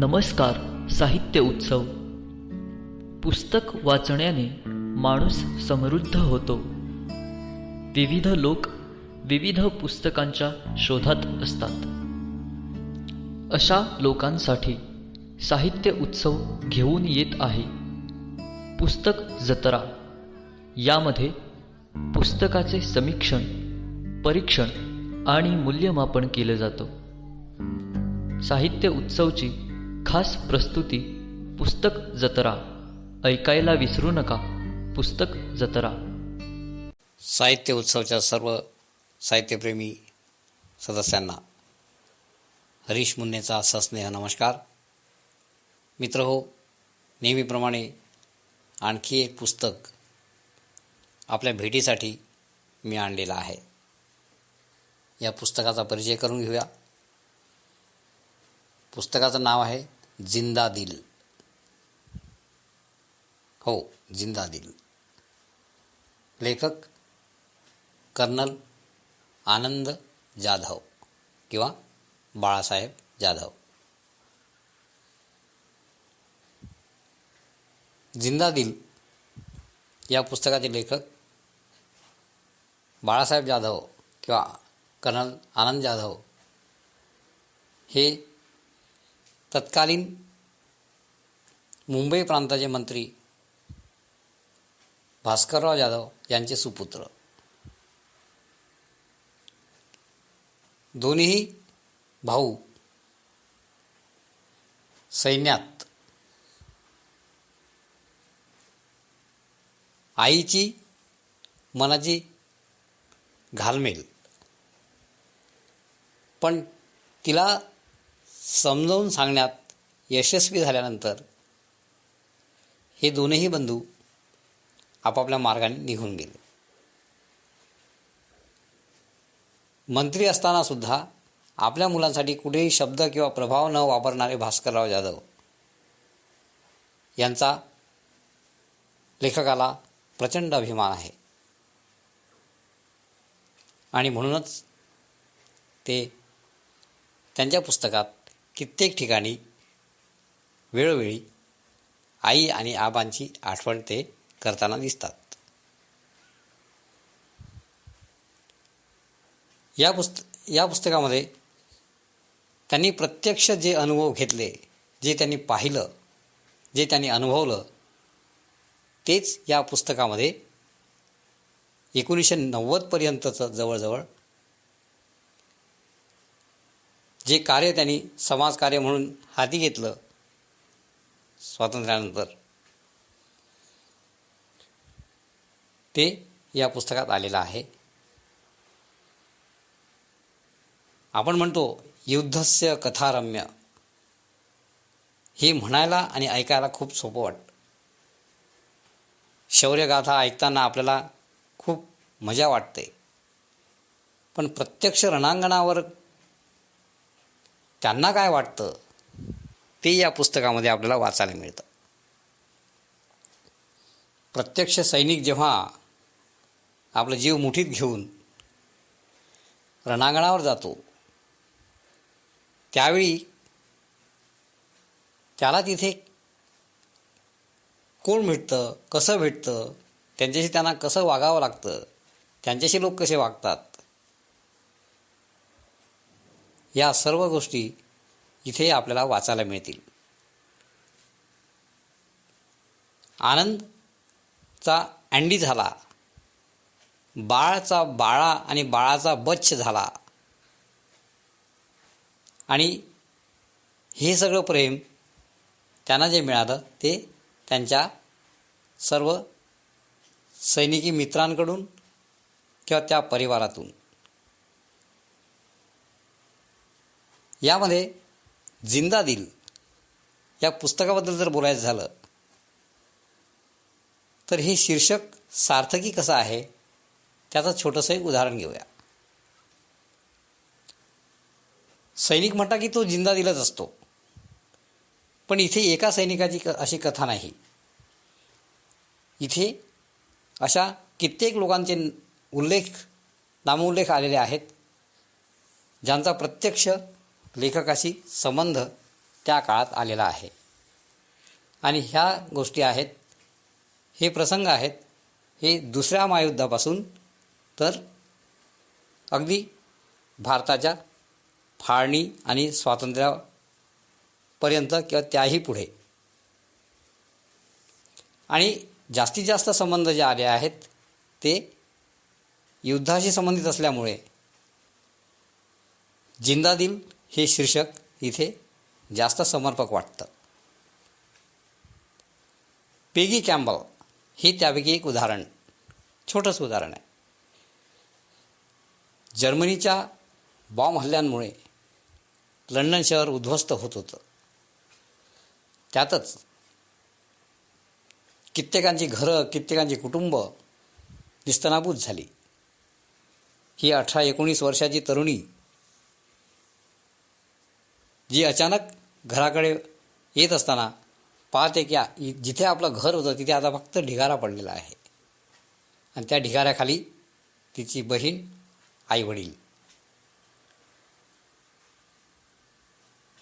नमस्कार साहित्य उत्सव. पुस्तक वाचण्याने माणूस समृद्ध होतो. विविध लोक विविध पुस्तकांच्या शोधात असतात. अशा लोकांसाठी साहित्य उत्सव घेऊन येत आहे. पुस्तक जत्रा. यामध्ये पुस्तकाचे समीक्षण परीक्षण आणि मूल्यमापन केलं जातं. साहित्य उत्सवची खास प्रस्तुती पुस्तक जत्रा. ऐकायला विसरू नका. पुस्तक जत्रा. साहित्य उत्सवच्या सर्व साहित्यप्रेमी सदस्यांना हरीश मुन्नेचा सस्नेह नमस्कार. मित्र हो नेहमीप्रमाणे आणखी एक पुस्तक आपल्या भेटीसाठी मी आणलेलं आहे. या पुस्तकाचा परिचय करून घेऊया. पुस्तकाचं नाव आहे जिंदा दिल. हो जिंदा दिल. लेखक कर्नल आनंद जाधव किंवा बाळासाहेब जाधव. जिंदा दिल या पुस्तकाचे लेखक बाळासाहेब जाधव किंवा कर्नल आनंद जाधव हे तत्कालीन मुंबई प्रांताचे मंत्री भास्करराव जाधव यांचे सुपुत्र. दोन्हीही भाऊ सैन्यात. आईची मनाची घालमेल. पण तिला समजावून सांगण्यात यशस्वी झाल्यानंतर हे दोनही बंधू आपापल्या मार्गाने निघून गेले. मंत्री असताना सुद्धा आपल्या मुलांसाठी कुठेही शब्द किंवा प्रभाव न वापरणारे भास्करराव जाधव यांचा लेखकाला प्रचंड अभिमान आहे. आणि म्हणूनच ते त्यांच्या पुस्तकात कित्येक ठिकाणी वेळोवेळी आई आणि आबांची आठवण ते करताना दिसतात. या पुस्त या पुस्तकामध्ये त्यांनी प्रत्यक्ष जे अनुभव घेतले जे त्यांनी पाहिलं जे त्यांनी अनुभवलं तेच या पुस्तकामध्ये एकोणीसशे नव्वदपर्यंतचं जवळजवळ जे कार्य त्यांनी समाजकार्य म्हणून हाती घेतलं स्वातंत्र्यानंतर ते या पुस्तकात आलेलं आहे. आपण म्हणतो युद्धस्य कथारम्य. हे म्हणायला आणि ऐकायला खूप सोपं वाटतं. शौर्यगाथा ऐकताना आपल्याला खूप मजा वाटते. पण प्रत्यक्ष रणांगणावर त्यांना काय वाटतं? ते या पुस्तकामध्ये आपल्याला वाचायला मिळतं. प्रत्यक्ष सैनिक जेव्हा आपलं जीव मुठीत घेऊन रणांगणावर जातो त्यावेळी त्याला तिथे कोण भेटतं कसं भेटतं त्यांच्याशी त्यांना कसं वागावं लागतं त्यांच्याशी लोक कसे वागतात या सर्व गोष्टी इथे आपल्याला वाचायला मिळतील. आनंदचा अँडी झाला बाळाचा बाळा आणि बाळाचा बच्छ झाला. आणि हे सगळं प्रेम त्यांना जे मिळालं ते त्यांच्या सर्व सैनिकी मित्रांकडून किंवा त्या परिवारातून. यामध्ये जिंदा दिल. या पुस्तकाबद्दल जर बोलायचं झालं तर हे शीर्षक सार्थकी कसं आहे त्याचं छोटंसं एक उदाहरण घेऊया. सैनिक म्हणता की तो जिंदा दिलाच असतो. पण इथे एका सैनिकाची क अशी कथा नाही. इथे अशा कित्येक लोकांचे उल्लेख नामोल्लेख आलेले आहेत ज्यांचा प्रत्यक्ष लेखकाशी संबंध त्या काळात आलेला आहे. आणि ह्या गोष्टी आहेत हे प्रसंग आहेत हे दुसऱ्या महायुद्धापासून तर अगदी भारताच्या फाळणी आणि स्वातंत्र्यापर्यंत किंवा त्याही पुढे. आणि जास्तीत जास्त संबंध जे आले आहेत ते युद्धाशी संबंधित असल्यामुळे जिंदादिल हे शीर्षक इथे जास्त समर्पक वाटतं. पेगी कॅम्बल हे त्यापैकी एक उदाहरण छोटंसं उदाहरण आहे. जर्मनीच्या बॉम्ब हल्ल्यांमुळे लंडन शहर उद्ध्वस्त होत होतं. त्यातच कित्येकांची घरं कित्येकांची कुटुंब निस्तनाभूत झाली. ही अठरा एकोणीस वर्षाची तरुणी जी अचानक घराकडे येत असताना पाहते की इ- जिथे आपलं घर होतं तिथे आता फक्त ढिगारा पडलेला आहे. आणि त्या ढिगाऱ्याखाली तिची बहीण आई वडील.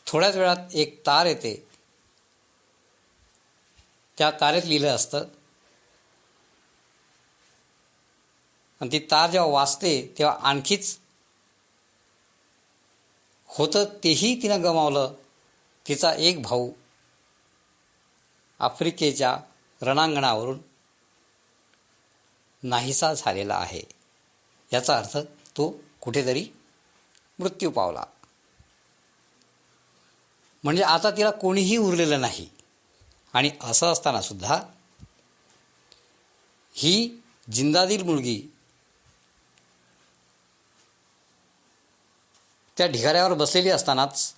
थोड्याच वेळात एक तार येते. त्या तारेत लिहिलं असतं. आणि ती तार जेव्हा वाचते तेव्हा आणखीच होतं तेही तिनं गमावलं. तिचा एक भाऊ आफ्रिकेच्या रणांगणावरून नाहीसा झालेला आहे. याचा अर्थ तो कुठेतरी मृत्यू पावला. म्हणजे आता तिला कोणीही उरलेलं नाही. आणि असं असतानासुद्धा ही जिंदादिल मुलगी त्या ढिगाऱ्यावर बसलेली असतानाच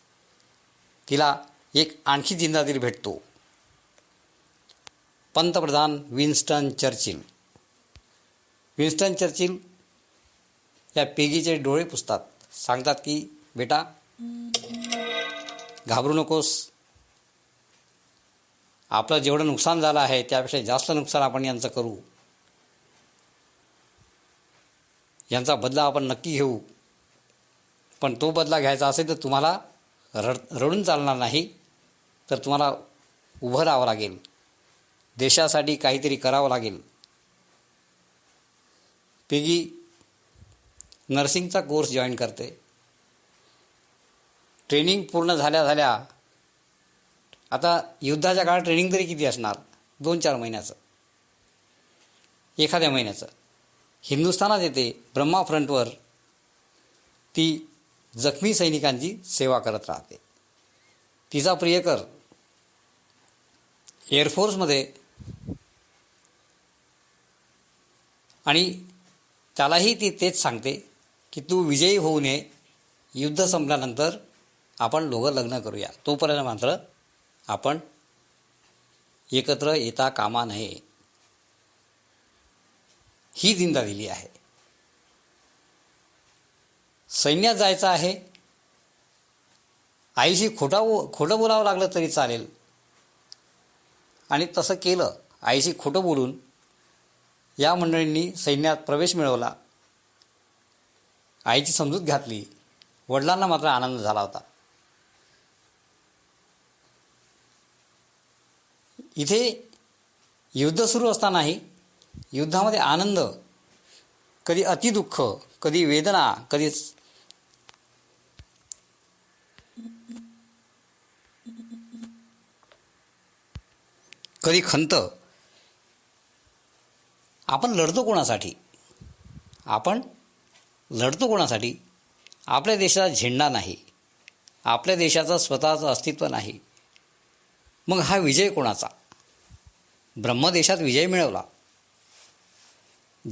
तिला एक आणखी जिंदादीर भेटतो. पंतप्रधान विन्स्टन चर्चिल. विन्स्टन चर्चिल या पेगीचे डोळे पुसतात. सांगतात की बेटा घाबरू नकोस. आपलं जेवढं नुकसान झालं आहे त्यापेक्षा जास्त नुकसान आपण यांचं करू. यांचा बदला आपण नक्की घेऊ. पण तो बदला घ्यायचा असेल तर तुम्हाला रड रडून चालणार नाही तर तुम्हाला उभं राहावं लागेल. देशासाठी काहीतरी करावं लागेल. पेगी नर्सिंगचा कोर्स जॉईन करते. ट्रेनिंग पूर्ण झाल्या झाल्या आता युद्धाच्या काळात ट्रेनिंग तरी किती असणार? दोन चार महिन्याचं. एखाद्या महिन्याचं. हिंदुस्थानात येते ब्रह्मा फ्रंटवर. ती जखमी सैनिकांची सेवा करत राहते. तिचा प्रियकर एअरफोर्समध्ये आणि त्यालाही ती तेच सांगते की तू विजयी होऊ नये. युद्ध संपल्यानंतर आपण दोघं लग्न करूया. तोपर्यंत मात्र आपण एकत्र येता कामा नये. ही जिंदा दिली आहे. सैन्यात जायचं आहे. आईशी खोटा खोटं बोलावं लागलं तरी चालेल. आणि तसं केलं आईशी खोटं बोलून या मंडळींनी सैन्यात प्रवेश मिळवला. आईची समजूत घातली. वडिलांना मात्र आनंद झाला होता. इथे युद्ध सुरू असतानाही युद्धामध्ये आनंद कधी अतिदुःख कधी वेदना कधी कधी खंत. आपण लढतो कोणासाठी? आपण लढतो कोणासाठी? आपल्या देशाचा झेंडा नाही. आपल्या देशाचं स्वतःचं अस्तित्व नाही. मग हा विजय कोणाचा? ब्रह्मदेशात विजय मिळवला.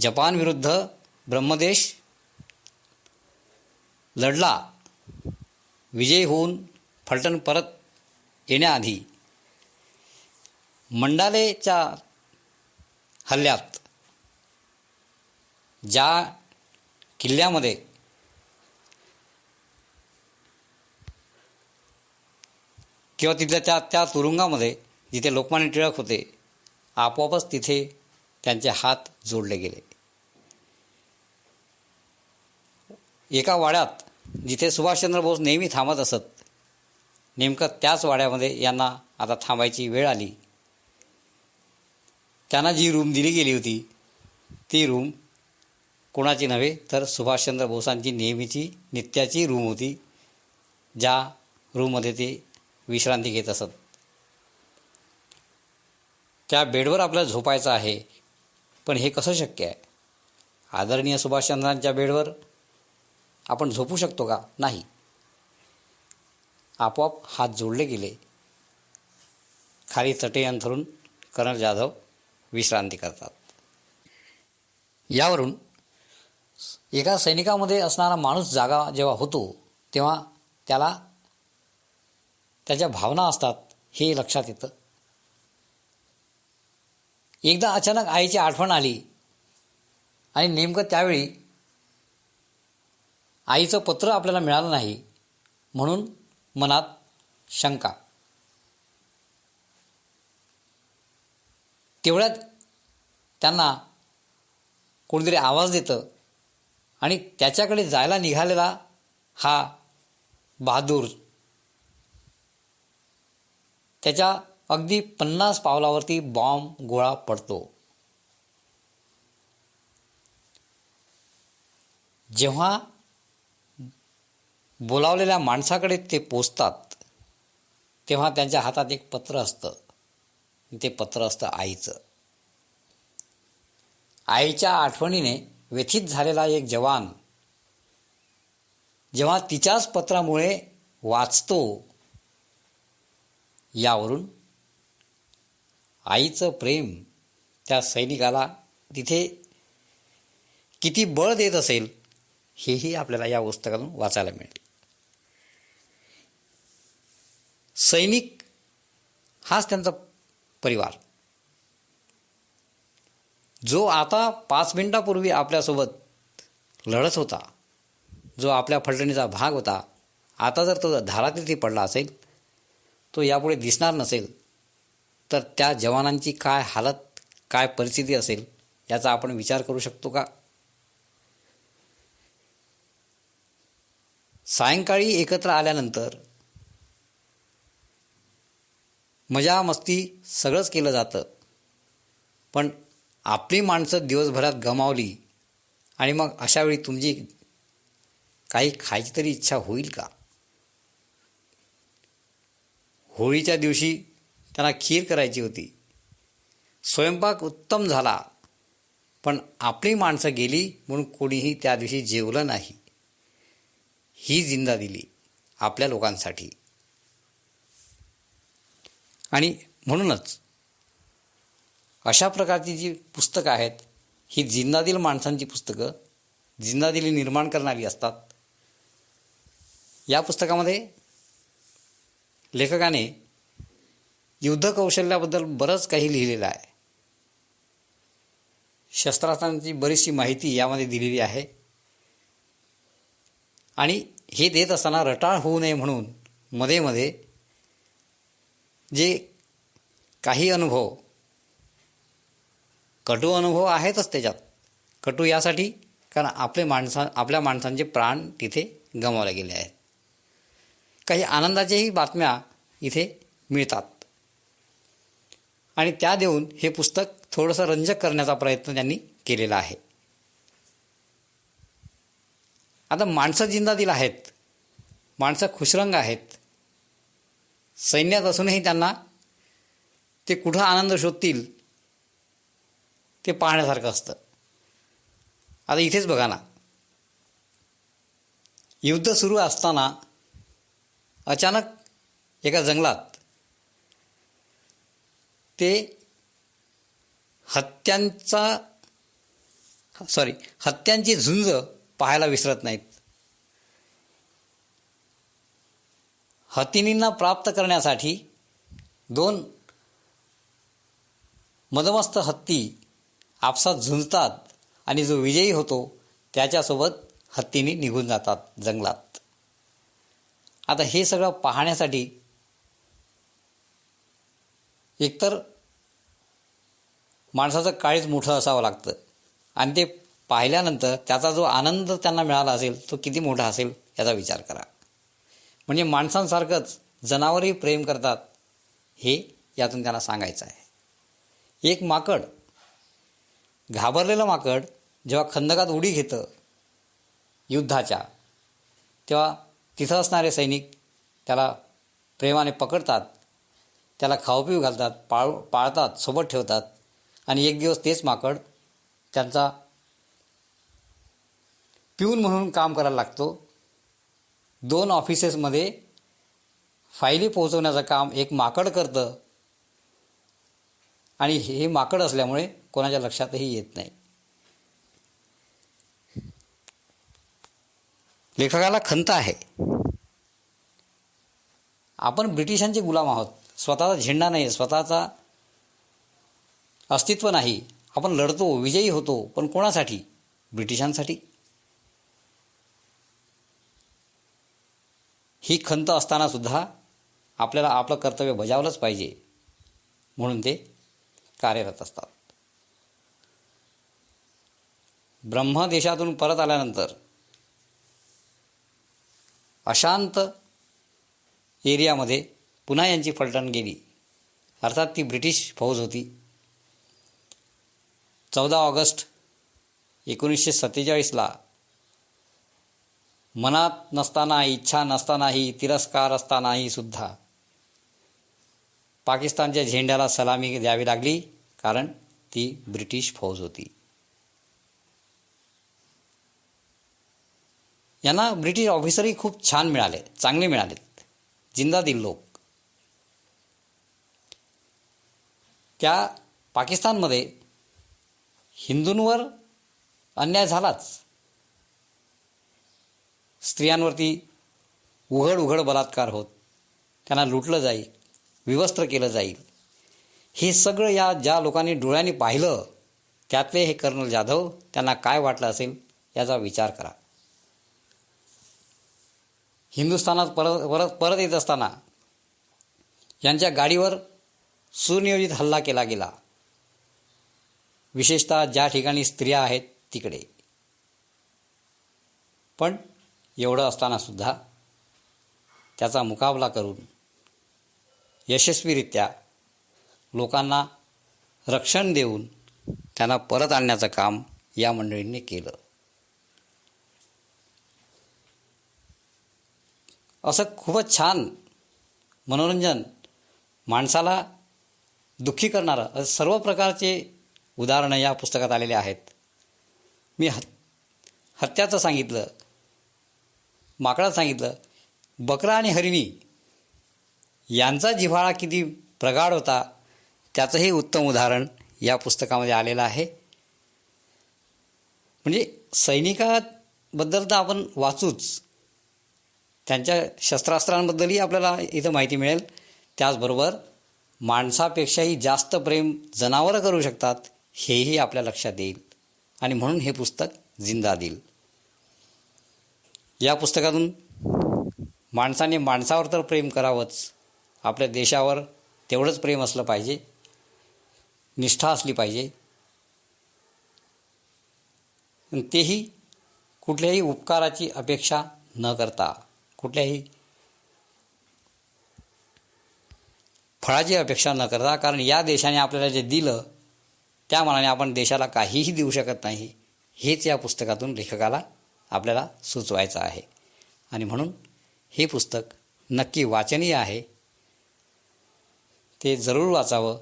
जपान विरुद्ध ब्रह्मदेश लढला. विजयी होऊन फलटण परत येण्याआधी मंडालेच्या हल्ल्यात ज्या किल्ल्यामध्ये किंवा तिथल्या त्या त्या तुरुंगामध्ये जिथे लोकमान्य टिळक होते आपोआपच तिथे त्यांचे हात जोडले गेले. एका वाड्यात जिथे सुभाषचंद्र बोस नेहमी थांबत असत नेमकं त्याच वाड्यामध्ये यांना आता थांबायची वेळ आली. त्यांना जी रूम दिली गेली होती ती रूम कोणाची नव्हे तर सुभाषचंद्र बोसांची नेहमीची नित्याची रूम होती ज्या रूममध्ये ते विश्रांती घेत असत. त्या बेडवर आपल्याला झोपायचं आहे पण हे कसं शक्य आहे? आदरणीय सुभाषचंद्रांच्या बेडवर आपण झोपू शकतो का? नाही. आपोआप हात जोडले गेले. खाली चटे अंथरून कर्नल जाधव विश्रांती करतात. यावरून एका सैनिकामध्ये असणारा माणूस जागा जेव्हा होतो तेव्हा त्याला त्याच्या भावना असतात हे लक्षात येतं. एकदा अचानक आईची आठवण आली आणि नेमकं त्यावेळी आईचं पत्र आपल्याला मिळालं नाही म्हणून मनात शंका. तेवढ्यात त्यांना कोणीतरी आवाज देतं. आणि त्याच्याकडे जायला निघालेला हा बहादूर. त्याच्या अगदी पन्नास पावलावरती बॉम्ब गोळा पडतो. जेव्हा बोलावलेल्या माणसाकडे ते पोचतात तेव्हा त्यांच्या हातात एक पत्र असतं. ते पत्र असतं आईचं. आईच्या आठवणीने व्यथित झालेला एक जवान जेव्हा तिच्याच पत्रामुळे वाचतो यावरून आईचं प्रेम त्या सैनिकाला तिथे किती बळ देत असेल हेही आपल्याला या पुस्तकातून वाचायला मिळेल. सैनिक हाच त्यांचा परिवार. जो आता पाच मिनटापूर्वी आपल्यासोबत लढत होता जो आपल्या फलटणीचा भाग होता आता जर तो धारातीर्थी पडला असेल तो यापुढे दिसणार नसेल तर त्या जवानांची काय हालत काय परिस्थिती असेल याचा आपण विचार करू शकतो का? सायंकाळी एकत्र आल्यानंतर मजा मस्ती सगळंच केलं जातं. पण आपली माणसं दिवसभरात गमावली आणि मग अशावेळी तुमची काही खायची तरी इच्छा होईल का? होळीच्या दिवशी त्यांना खीर करायची होती. स्वयंपाक उत्तम झाला पण आपली माणसं गेली म्हणून कोणीही त्या दिवशी जेवलं नाही. ही जिंदा दिली आपल्या लोकांसाठी. आणि म्हणूनच अशा प्रकारची जी पुस्तकं आहेत ही जिंदादिल माणसांची पुस्तकं जिंदादिली निर्माण करणारी असतात. या पुस्तकामध्ये लेखकाने युद्ध कौशल्याबद्दल बरंच काही लिहिलेलं आहे. शस्त्रास्त्रांची बरीचशी माहिती यामध्ये दिलेली आहे. आणि हे देत असताना रटाळ होऊ नये म्हणून मध्ये मध्ये जे काही अनुभव कटू अनुभव आहेतच त्याच्यात. कटू यासाठी कारण आपले माणसा आपल्या माणसांचे प्राण तिथे गमावले गेले आहेत. काही आनंदाच्याही बातम्या इथे मिळतात. आणि त्या देऊन हे पुस्तक थोडंसं रंजक करण्याचा प्रयत्न त्यांनी केलेला आहे. आता माणसं जिंदादिल आहेत. माणसं खुशरंग आहेत. सैन्यात असूनही त्यांना ते कुठं आनंद शोधतील ते पाहण्यासारखं असतं. आता इथेच बघा ना. युद्ध सुरू असताना अचानक एका जंगलात ते हत्यांचा सॉरी हत्यांची झुंज पाहायला विसरत नाहीत. हत्तीनींना प्राप्त करण्यासाठी दोन मदमस्त हत्ती आपसात झुंजतात आणि जो विजयी होतो त्याच्यासोबत हत्तीनी निघून जातात जंगलात. आता हे सगळं पाहण्यासाठी एकतर माणसाचं काळीच मोठं असावं लागतं. आणि ते पाहिल्यानंतर त्याचा जो आनंद त्यांना मिळाला असेल तो किती मोठा असेल याचा विचार करा. म्हणजे माणसांसारखंच जनावरही प्रेम करतात हे यातून त्यांना सांगायचं आहे. एक माकड घाबरलेलं माकड जेव्हा खंदकात उडी घेतं युद्धाच्या तेव्हा तिथं असणारे सैनिक त्याला प्रेमाने पकडतात त्याला खाऊपिऊ घालतात पाळ पाळतात सोबत ठेवतात आणि एक दिवस तेच माकड त्यांचा पिऊन म्हणून काम करायला लागतो. दोन ऑफिसेसमध्ये फायली पोहोचवण्याचं काम एक माकड करतं. आणि हे माकड असल्यामुळे कोणाच्या लक्षातही येत नाही. लेखकाला खंत आहे. आपण ब्रिटिशांचे गुलाम आहोत. स्वतःचा झेंडा नाही स्वतःचा अस्तित्व नाही. आपण लढतो विजयी होतो पण कोणासाठी? ब्रिटिशांसाठी. ही खंत असतानासुद्धा आपल्याला आपलं कर्तव्य बजावलंच पाहिजे म्हणून ते कार्यरत असतात. ब्रह्मदेशातून परत आल्यानंतर अशांत एरियामध्ये पुन्हा यांची फलटण गेली. अर्थात ती ब्रिटिश फौज होती. चौदा ऑगस्ट एकोणीसशे सत्तेचाळीसला मनात नसताना इच्छा नसतानाही तिरस्कार असतानाही सुद्धा. पाकिस्तानच्या झेंड्याला सलामी द्यावी लागली कारण ती ब्रिटिश फौज होती. यांना ब्रिटिश ऑफिसरही खूप छान मिळाले चांगले मिळालेत जिंदादिल लोक. त्या पाकिस्तानमध्ये हिंदूंवर अन्याय झालाच. स्त्रियांवरती उघड उघड बलात्कार होत त्यांना लुटलं जाईल विवस्त्र केलं जाईल. हे सगळं या ज्या लोकांनी डोळ्यांनी पाहिलं त्यातले हे कर्नल जाधव त्यांना काय वाटलं असेल याचा विचार करा. हिंदुस्थानात परत परत परत येत असताना यांच्या गाडीवर सुनियोजित हल्ला केला गेला. विशेषतः ज्या ठिकाणी स्त्रिया आहेत तिकडे. पण एवढं असतानासुद्धा त्याचा मुकाबला करून यशस्वीरित्या लोकांना रक्षण देऊन त्यांना परत आणण्याचं काम या मंडळींनी केलं. असं खूपच छान मनोरंजन माणसाला दुःखी करणारं असं सर्व प्रकारचे उदाहरणं या पुस्तकात आलेले आहेत. मी हत हत्याचं सांगितलं. माकडात सांगितलं बकरा आणि हरिणी यांचा जिव्हाळा किती प्रगाढ होता त्याचंही उत्तम उदाहरण या पुस्तकामध्ये आलेलं आहे. म्हणजे सैनिकाबद्दल तर आपण वाचूच. त्यांच्या शस्त्रास्त्रांबद्दलही आपल्याला इथं माहिती मिळेल. त्याचबरोबर माणसापेक्षाही जास्त प्रेम जनावरं करू शकतात हेही आपल्या लक्षात येईल. आणि म्हणून हे पुस्तक जिंदा देईल. या पुस्तकातून माणसाने माणसावर तर प्रेम करावंच. आपल्या देशावर तेवढंच प्रेम असलं पाहिजे. निष्ठा असली पाहिजे. तेही कुठल्याही उपकाराची अपेक्षा न करता कुठल्याही फळाची अपेक्षा न करता कारण या देशाने आपल्याला जे दिलं त्या मनाने आपण देशाला काहीही देऊ शकत नाही. हेच या पुस्तकातून लेखकाला आपल्याला सुचवायचं आहे. आणि म्हणून हे पुस्तक नक्की वाचनीय आहे. ते जरूर वाचावं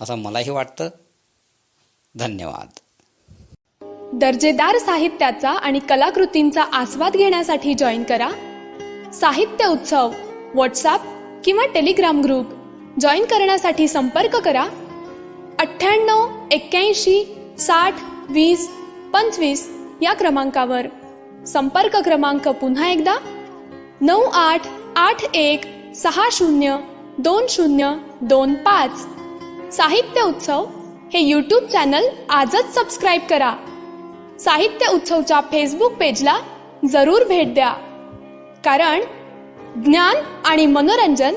असं मलाही वाटतं. धन्यवाद. दर्जेदार साहित्याचा आणि कलाकृतींचा आस्वाद घेण्यासाठी जॉईन करा. साहित्य उत्सव व्हॉट्सॲप किंवा टेलिग्राम ग्रुप जॉईन करण्यासाठी संपर्क करा. अठ्ठ्याण्णव एक्क्याऐंशी साठ वीस पंचवीस या क्रमांकावर. संपर्क क्रमांक पुन्हा एकदा. नऊ आठ आठ एक सहा शून्य दोन शून्य दोन पाच. साहित्य उत्सव हे यूट्यूब चॅनल आजच सबस्क्राईब करा. साहित्य उत्सवच्या फेसबुक पेजला जरूर भेट द्या. कारण ज्ञान आणि मनोरंजन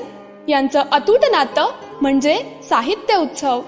यांचं अतूट नातं म्हणजे साहित्य उत्सव.